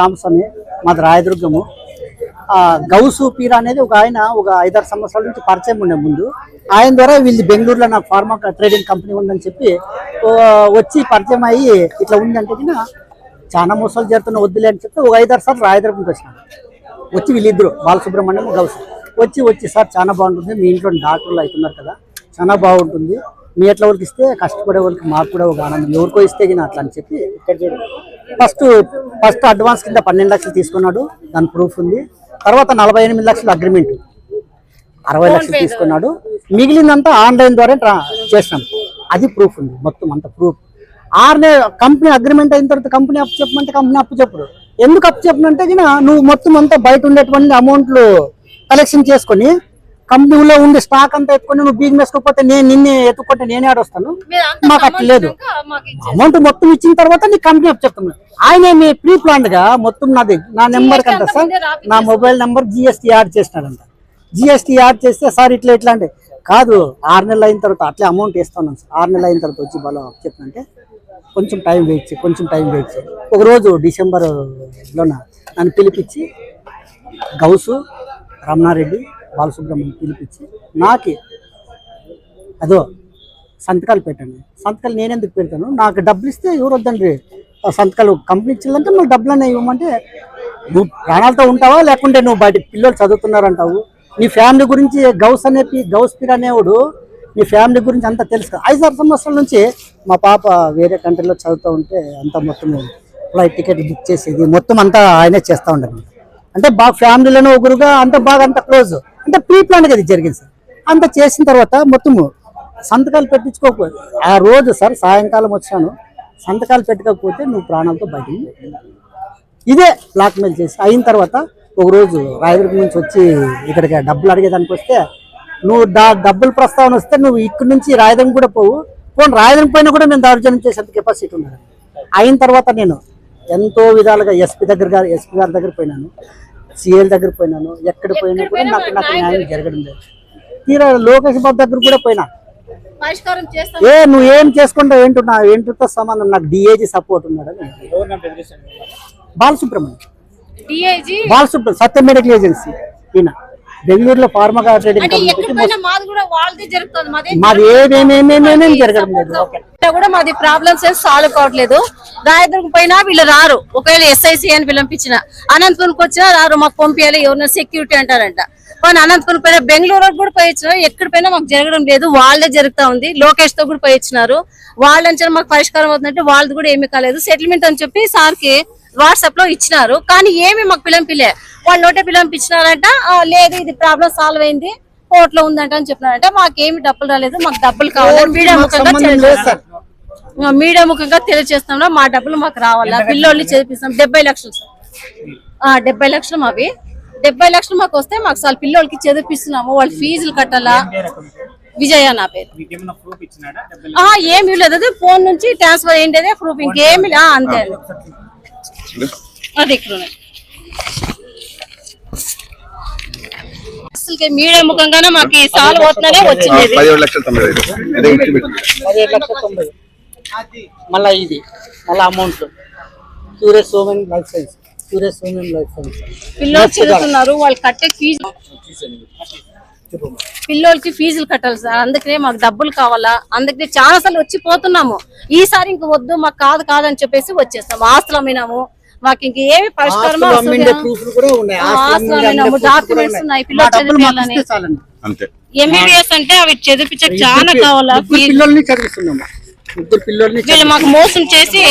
రామస్వామి మాది రాయదుర్గము. ఆ, గౌసు పీర్ అనేది ఒక ఆయన ఒక ఐదారు సంవత్సరాల నుంచి పరిచయం ఉండే ముందు. ఆయన ద్వారా వీళ్ళు బెంగళూరులో నాకు ఫార్మా ట్రేడింగ్ కంపెనీ ఉందని చెప్పి ఓ, వచ్చి పరిచయం అయ్యి ఇట్లా ఉందంటే గిన చాలా మోసాలు జరుగుతున్న వద్దులే అని చెప్తే ఒక ఐదారు సార్లు రాయదుర్గంకి వచ్చినాను వచ్చి వీళ్ళిద్దరు బాలసుబ్రహ్మణ్యం గౌస్. వచ్చి వచ్చి సార్ చాలా బాగుంటుంది. మీ ఇంట్లో డాక్టర్లు అవుతున్నారు కదా. చాలా బాగుంటుంది. మీ ఎట్లా వాళ్ళకి ఇస్తే కష్టపడే వాళ్ళకి మాకు కూడా ఒక ఆనందం. ఎవరికో ఇస్తే గిన అట్లా అని చెప్పి ఫస్ట్ ఫస్ట్ అడ్వాన్స్ కింద పన్నెండు లక్షలు తీసుకున్నాడు. దాని ప్రూఫ్ ఉంది. తర్వాత నలభై ఎనిమిది లక్షల అగ్రిమెంట్ అరవై లక్షలు తీసుకున్నాడు. మిగిలిందంతా ఆన్లైన్ ద్వారా ట్రా- చేసినాం. అది ప్రూఫ్ ఉంది. మొత్తం అంత ప్రూఫ్ ఆరునే కంపెనీ అగ్రిమెంట్ అయిన తర్వాత కంపెనీ అప్పు చెప్పమంటే కంపెనీ అప్పు చెప్పరు. ఎందుకు అప్పు చెప్పనంటే నువ్వు మొత్తం అంతా బయట ఉండేటువంటి అమౌంట్లు కలెక్షన్ చేసుకొని కంపెనీలో ఉండే స్టాక్ అంతా ఎత్తుకొని నువ్వు బీగ్ వేసుకోకపోతే నేను నిన్నే ఎత్తుకుంటే నేనే ఆడొస్తాను. మాకు అట్లా లేదు. మాకు ఇచ్చేసి అమౌంట్ మొత్తం ఇచ్చిన తర్వాత నీ కంపెనీ చెప్తున్నాను. ఆయన మీ ప్రీ ప్లాన్గా మొత్తం నాది నా నెంబర్ కంట సార్ నా మొబైల్ నెంబర్ జిఎస్టీ యాడ్ చేసినాడంట. జిఎస్టీ యాడ్ చేస్తే సార్ ఇట్లా ఇట్లా అంటే కాదు ఆరు నెలలు అయిన తర్వాత అట్లే అమౌంట్ ఇస్తాను సార్. ఆరు నెలలు అయిన తర్వాత వచ్చి బలం చెప్పినంటే కొంచెం టైం వెయిట్ చేయి కొంచెం టైం వెయిట్ చేయి. ఒకరోజు డిసెంబర్లోన నన్ను పిలిపించి గౌసు రమణారెడ్డి బాలసుబ్రహ్మణ్యం పిలిపించి నాకే అదో సంతకాలు పెట్టండి. సంతకాలు నేను ఎందుకు పెడతాను? నాకు డబ్బులు ఇస్తే ఎవరు వద్దండి సంతకాలు కంపెనీ ఇచ్చిందంటే నువ్వు డబ్బులు అనేవి ఇవ్వమంటే నువ్వు ప్రాణాలతో ఉంటావా? లేకుంటే నువ్వు బయట పిల్లలు చదువుతున్నారంటావు? నీ ఫ్యామిలీ గురించి గౌస్ అనే గౌస్ పీర్ అనేవాడు నీ ఫ్యామిలీ గురించి అంతా తెలుసు ఐదు ఆరు సంవత్సరాల నుంచి మా పాప వేరే కంట్రీలో చదువుతూ ఉంటే అంతా మొత్తం ఫ్లైట్ టికెట్ బుక్ చేసేది. మొత్తం అంతా ఆయనే చేస్తూ ఉండదు అంటే బాగా ఫ్యామిలీలోనే ఒకరుగా అంత బాగా అంత క్లోజ్. అంటే ప్రీ ప్లాన్ ఇది జరిగింది సార్. అంత చేసిన తర్వాత మొత్తము సంతకాలు పెట్టించుకోకపోతే ఆ రోజు సార్ సాయంకాలం వచ్చాను సంతకాలు పెట్టకపోతే నువ్వు ప్రాణాలతో బయటికి ఇదే బ్లాక్మెయిల్ చేసి అయిన తర్వాత ఒక రోజు రాయదుర్గం నుంచి వచ్చి ఇక్కడికి డబ్బులు అడిగేదానికి వస్తే నువ్వు దా డబ్బులు ప్రస్తావన వస్తే నువ్వు ఇక్కడి నుంచి రాయదుర్గం కూడా పోవు. పోనీ రాయదుర్గం పైన కూడా నేను దౌర్జన్యం చేసేంత కెపాసిటీ ఉన్నాను అయిన తర్వాత నేను ఎంతో విధాలుగా ఎస్పీ దగ్గర గారు ఎస్పీ గారి దగ్గర పోయినాను. సిఎల్ దగ్గర పోయినాను ఎక్కడ పోయినా కూడా నాకు నాకు న్యాయం జరగడం లేదు. తీరా లోకేష్ బాబు దగ్గర కూడా పోయినా. పరిష్కారం చేస్తాం. ఏ నువ్వు ఏం చేసుకుంటావు ఏంటో నా ఏంటితో సంబంధం? నాకు డిఏజీ సపోర్ట్ ఉన్నాడని Balasubrahmanyam. Balasubramanyam Satya medical agency. ఈయన. బెంగళూరులో ఫార్మా ట్రేడింగ్ మాది కూడా వాళ్ళది జరుగుతుంది. మాది మాది ఏమేమేమేమేమేం జరగడం లేదు. ఓకే. కూడా మాది ప్రాబ్లమ్స్ ఏం సాల్వ్ కావట్లేదు. రాయదుర్గం పోయినా వీళ్ళు రారు. ఒకవేళ ఎస్ఐసి అని పిలిపించిన. అనంతపురంకి వచ్చినా రారు. మాకు పంపించాలి ఎవరైనా సెక్యూరిటీ అంటారంట. కానీ అనంతపురం పోయినా బెంగళూరు కూడా పోయి ఇచ్చినారు ఎక్కడ పోయినా మాకు జరగడం లేదు. వాళ్ళే జరుగుతా ఉంది. లోకేష్తో కూడా పోయి ఇచ్చినారు వాళ్ళ నుంచి మాకు పరిష్కారం అవుతుందంటే వాళ్ళది కూడా ఏమీ కాలేదు. సెటిల్మెంట్ అని చెప్పి సార్కి వాట్సాప్లో ఇచ్చినారు. కానీ ఏమి మాకు పిలంపిలే వాళ్ళు నోటే పిలంపించినారంట. "ఆ, లేదు ఇది ప్రాబ్లం సాల్వ్ అయింది. కోర్టులో ఉందంట అని చెప్పినారంట. మాకేమి డబ్బులు రాలేదు. మాకు డబ్బులు కావాలి. మీడియా ముఖంగా తెలియజేస్తాం మా డబ్బులు మాకు రావాలా? పిల్లోళ్ళు చదివిస్తాం డెబ్బై లక్షలు సార్. ఆ, డెబ్బై లక్షలు మావి. డెబ్బై లక్షలు మాకు వస్తే మాకు సార్ పిల్లోళ్ళకి చదివిస్తున్నాము వాళ్ళ ఫీజులు కట్టాలా? విజయ నా పేరు. ఏమి లేదు అదే ఫోన్ నుంచి ట్రాన్స్ఫర్ అయ్యిందే ప్రూఫ్ ఇంకేమి అంతే అది ఇక్కడ. అసలుకి మీడియా ముఖంగానే మాకు ఈ సాల్వ్ అవుతుందనే వచ్చింది. మళ్ళా ఇది మళ్ళా అమౌంట్. సూర్యస్ సోమెన్ లైఫ్ సైన్స్ సూర్యస్ సోమెన్ లైఫ్ సైన్స్ పిల్లలు చదువుతున్నారు వాళ్ళు కట్టే ఫీజు పిల్లోళ్ళకి ఫీజులు కట్టాలి సార్. అందుకనే మాకు డబ్బులు కావాలా? అందుకనే చాలా సార్లు వచ్చి పోతున్నాము. ఈసారి ఇంక వద్దు మాకు కాదు కాదని చెప్పేసి వచ్చేస్తాం ఆస్తులు అమ్మినాము. మాకు ఇంక ఏమి పరిష్కారం ఆస్తులు అమ్మినాము. డాక్యుమెంట్స్ ఉన్నాయి. పిల్లలు చదివించాలని. ఎంబీబీఎస్ అంటే అవి చదివించే చాలా కావాలా? పిల్లల్ని చదివిస్తున్నాము. వీళ్ళు మాకు మోసం చేసి